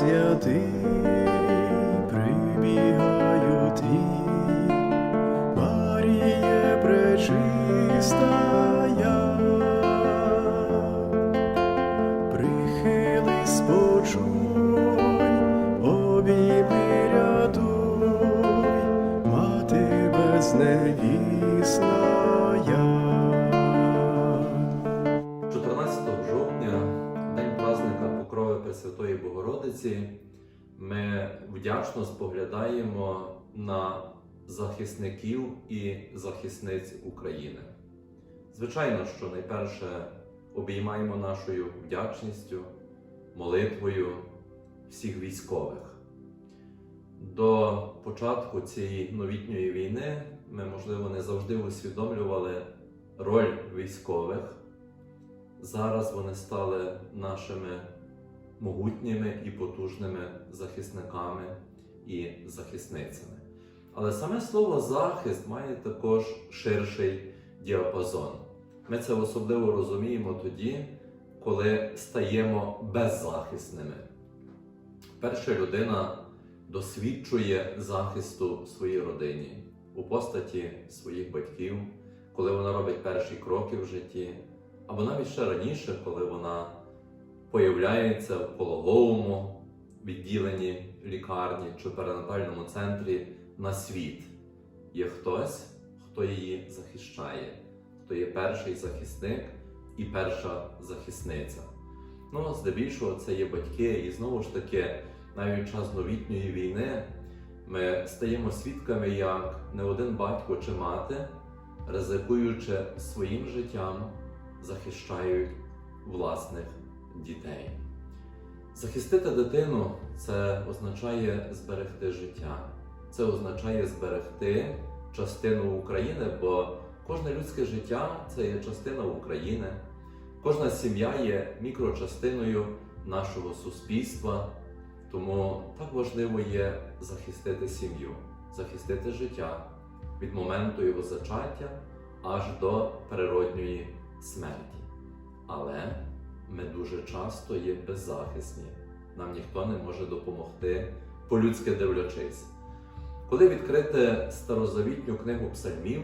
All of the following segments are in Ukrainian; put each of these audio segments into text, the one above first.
святий, прибігають і Маріє пречистая, прихились, почуй, обійми рятуй, мати безневісная. Ми вдячно споглядаємо на захисників і захисниць України. Звичайно, що найперше обіймаємо нашою вдячністю, молитвою всіх військових. До початку цієї новітньої війни ми, можливо, не завжди усвідомлювали роль військових. Зараз вони стали нашими могутніми і потужними захисниками і захисницями. Але саме слово захист має також ширший діапазон. Ми це особливо розуміємо тоді, коли стаємо беззахисними. Перша людина досвідчує захисту своїй родині у постаті своїх батьків, коли вона робить перші кроки в житті, або навіть ще раніше, коли вона появляється в пологовому відділенні лікарні чи перинатальному центрі на світ. Є хтось, хто її захищає, хто є перший захисник і перша захисниця. Ну, здебільшого, це є батьки, і знову ж таки, навіть час новітньої війни ми стаємо свідками, як не один батько чи мати, ризикуючи своїм життям, захищають власних дітей. Захистити дитину це означає зберегти життя, це означає зберегти частину України, бо кожне людське життя це є частина України, кожна сім'я є мікрочастиною нашого суспільства. Тому так важливо є захистити сім'ю, захистити життя від моменту його зачаття аж до природньої смерті. Але ми дуже часто є беззахисні. Нам ніхто не може допомогти, по-людськи дивлячись. Коли відкрити старозавітню книгу псальмів,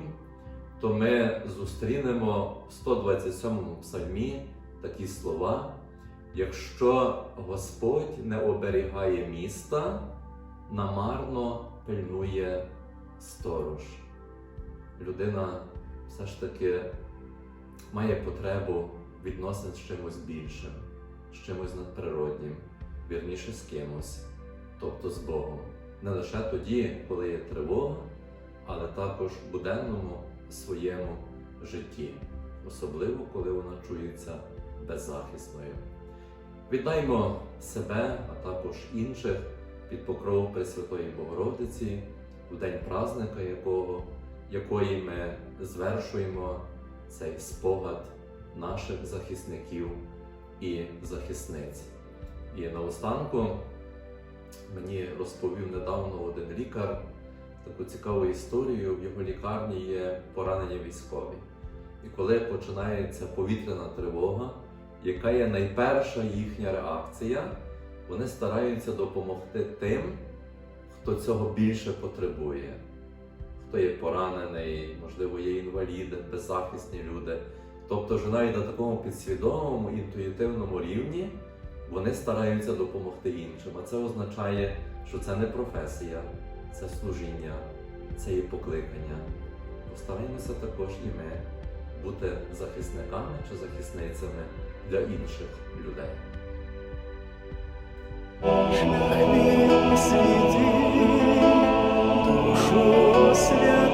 то ми зустрінемо в 127 псальмі такі слова. Якщо Господь не оберігає міста, намарно пильнує сторож. Людина все ж таки має потребу відносин з чимось більшим, з чимось надприроднім, вірніше з кимось, тобто з Богом. Не лише тоді, коли є тривога, але також в буденному своєму житті, особливо коли вона чується беззахисною. Віддаймо себе, а також інших під покров Пресвятої Богородиці в день празника, якого, якої ми звершуємо цей спогад наших захисників і захисниць. І наостанку мені розповів недавно один лікар таку цікаву історію. В його лікарні є поранені військові. І коли починається повітряна тривога, яка є найперша їхня реакція, вони стараються допомогти тим, хто цього більше потребує, хто є поранений, можливо, є інваліди, беззахисні люди. Тобто, вже навіть на такому підсвідомому, інтуїтивному рівні вони стараються допомогти іншим. А це означає, що це не професія, це служіння, це є покликання. Постараємося також і ми бути захисниками чи захисницями для інших людей. Мій душу святи.